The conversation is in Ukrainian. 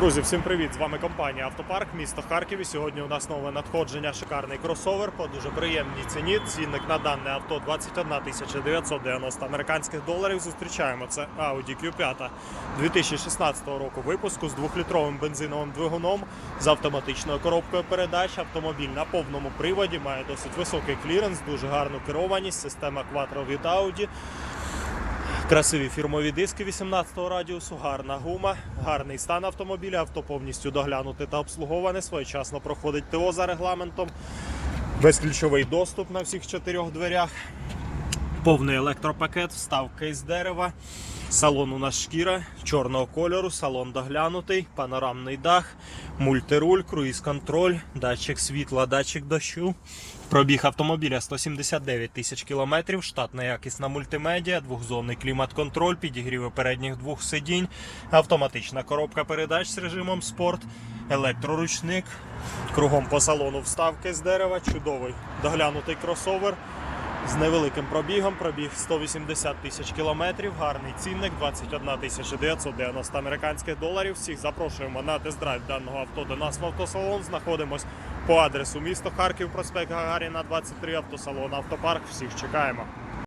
Друзі, всім привіт! З вами компанія Автопарк, місто Харків. І сьогодні у нас нове надходження. Шикарний кросовер по дуже приємній ціні. Цінник на дане авто 21 тисяча 990 американських доларів. Зустрічаємо це Audi Q5 2016 року випуску з двохлітровим бензиновим двигуном з автоматичною коробкою передач. Автомобіль на повному приводі має досить високий кліренс, дуже гарну керованість, система Quattro від Audi. Красиві фірмові диски 18-го радіусу, гарна гума, гарний стан автомобіля, авто повністю доглянуте та обслуговане, своєчасно проходить ТО за регламентом, безключовий доступ на всіх чотирьох дверях, повний електропакет, вставка із дерева, салон у нас шкіра чорного кольору, салон доглянутий, панорамний дах, мультируль, круїз-контроль, датчик світла, датчик дощу. Пробіг автомобіля 179 тисяч кілометрів, штатна якісна мультимедіа, двохзонний клімат-контроль, підігріви передніх двох сидінь, автоматична коробка передач з режимом спорт, електроручник, кругом по салону вставки з дерева, чудовий доглянутий кросовер з невеликим пробігом. Пробіг 180 тисяч кілометрів, гарний цінник 21 тисяча 990 американських доларів. Всіх запрошуємо на тест-драйв даного авто до нас в автосалон. Знаходимось по адресу місто Харків, проспект Гагаріна, 23, автосалон Автопарк. Всіх чекаємо.